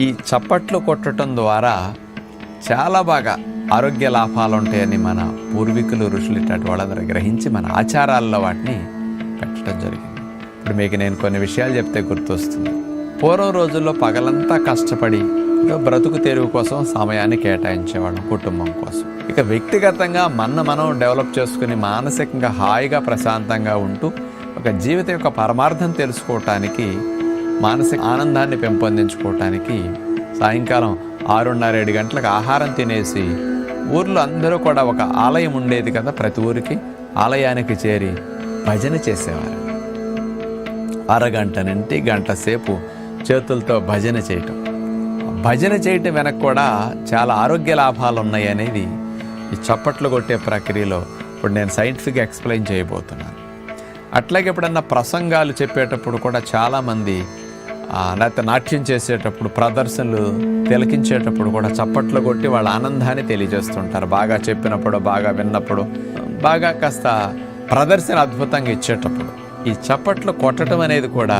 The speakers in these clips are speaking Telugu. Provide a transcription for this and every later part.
ఈ చప్పట్లు కొట్టడం ద్వారా చాలా బాగా ఆరోగ్య లాభాలు ఉంటాయని మన పూర్వీకులు ఋషులు ఇట్లాంటి వాళ్ళందరూ గ్రహించి మన ఆచారాల్లో వాటిని పెట్టడం జరిగింది. ఇప్పుడు మీకు నేను కొన్ని విషయాలు చెప్తే గుర్తొస్తుంది. పూర్వం రోజుల్లో పగలంతా కష్టపడి బ్రతుకు తెరువు కోసం సమయాన్ని కేటాయించేవాళ్ళం కుటుంబం కోసం. ఇక వ్యక్తిగతంగా మన మనం డెవలప్ చేసుకుని మానసికంగా హాయిగా ప్రశాంతంగా ఉంటూ ఒక జీవితం యొక్క పరమార్థం తెలుసుకోవటానికి మానసిక ఆనందాన్ని పెంపొందించుకోవటానికి సాయంకాలం ఆరున్నర ఏడు గంటలకు ఆహారం తినేసి ఊర్లో అందరూ కూడా ఒక ఆలయం ఉండేది కదా ప్రతి ఊరికి. ఆలయానికి చేరి భజన చేసేవారు. అరగంట నుండి గంట సేపు చేతులతో భజన చేయటం. భజన చేయటం వెనక కూడా చాలా ఆరోగ్య లాభాలు ఉన్నాయి అనేది ఈ చప్పట్లు కొట్టే ప్రక్రియలో ఇప్పుడు నేను సైంటిఫిక్గా ఎక్స్ప్లెయిన్ చేయబోతున్నాను. అట్లాగే ఎప్పుడన్నా ప్రసంగాలు చెప్పేటప్పుడు కూడా చాలామంది లేకపోతే నాట్యం చేసేటప్పుడు ప్రదర్శనలు తిలకించేటప్పుడు కూడా చప్పట్లు కొట్టి వాళ్ళ ఆనందాన్ని తెలియజేస్తుంటారు. బాగా చెప్పినప్పుడు బాగా విన్నప్పుడు బాగా కాస్త ప్రదర్శన అద్భుతంగా ఇచ్చేటప్పుడు. ఈ చప్పట్లు కొట్టడం అనేది కూడా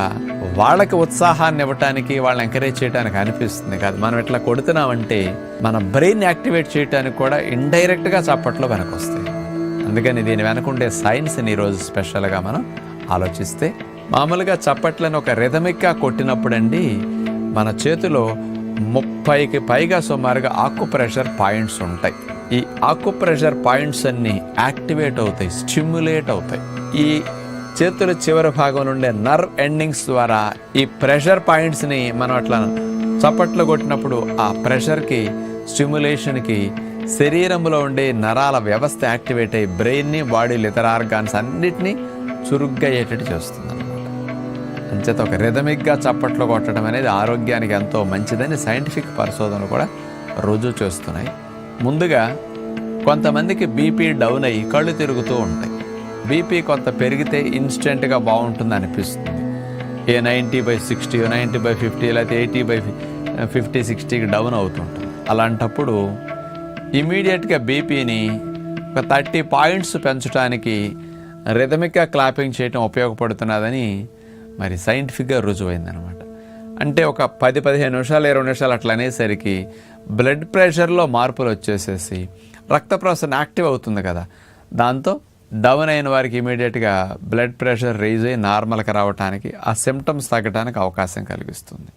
వాళ్ళకి ఉత్సాహాన్ని ఇవ్వటానికి వాళ్ళని ఎంకరేజ్ చేయడానికి అనిపిస్తుంది కాదు. మనం ఇట్లా కొడుతున్నామంటే మన బ్రెయిన్ యాక్టివేట్ చేయడానికి కూడా ఇండైరెక్ట్గా చప్పట్లు వెనకొస్తాయి. అందుకని దీని వెనకుండే సైన్స్ని ఈరోజు స్పెషల్గా మనం ఆలోచిస్తే మామూలుగా చప్పట్లను ఒక రిథమిక్గా కొట్టినప్పుడండి మన చేతిలో ముప్పైకి పైగా సుమారుగా ఆకు ప్రెషర్ పాయింట్స్ ఉంటాయి. ఈ ఆకు ప్రెషర్ పాయింట్స్ అన్నీ యాక్టివేట్ అవుతాయి స్టిమ్యులేట్ అవుతాయి. ఈ చేతుల చివరి భాగం నుండే నర్వ్ ఎండింగ్స్ ద్వారా ఈ ప్రెషర్ పాయింట్స్ని మనం అట్లా చప్పట్లు కొట్టినప్పుడు ఆ ప్రెషర్కి స్టిమ్యులేషన్కి శరీరంలో ఉండే నరాల వ్యవస్థ యాక్టివేట్ అయ్యి బ్రెయిన్ని బాడీలు ఇతర ఆర్గాన్స్ అన్నిటినీ చురుగ్గా అయ్యేటట్టు చేస్తుంది అంచేత ఒక రిథమిక్గా చప్పట్లు కొట్టడం అనేది ఆరోగ్యానికి ఎంతో మంచిదని సైంటిఫిక్ పరిశోధనలు కూడా రుజువు చేస్తున్నాయి. ముందుగా కొంతమందికి బీపీ డౌన్ అయ్యి కళ్ళు తిరుగుతూ ఉంటాయి. బీపీ కొంత పెరిగితే ఇన్స్టెంట్గా బాగుంటుంది అనిపిస్తుంది ఏ ninety by sixty ninety by fifty లేకపోతే ఎయిటీ బై ఫిఫ్టీ సిక్స్టీకి డౌన్ అవుతుంటుంది. అలాంటప్పుడు ఇమీడియట్గా బీపీని ఒక థర్టీ పాయింట్స్ పెంచడానికి రిథమిక్గా క్లాపింగ్ చేయటం ఉపయోగపడుతున్నదని మరి సైంటిఫిక్గా రుజువైందనమాట అంటే ఒక పది పదిహేను నిమిషాలు ఇరవై నిమిషాలు అట్లా అనేసరికి బ్లడ్ ప్రెషర్లో మార్పులు వచ్చేసేసి రక్త ప్రసరణ యాక్టివ్ అవుతుంది కదా. దాంతో డౌన్ అయిన వారికి ఇమీడియట్గా బ్లడ్ ప్రెషర్ రైజ్ అయ్యి నార్మల్గా రావడానికి ఆ సిమ్టమ్స్ తగ్గడానికి అవకాశం కలిగిస్తుంది.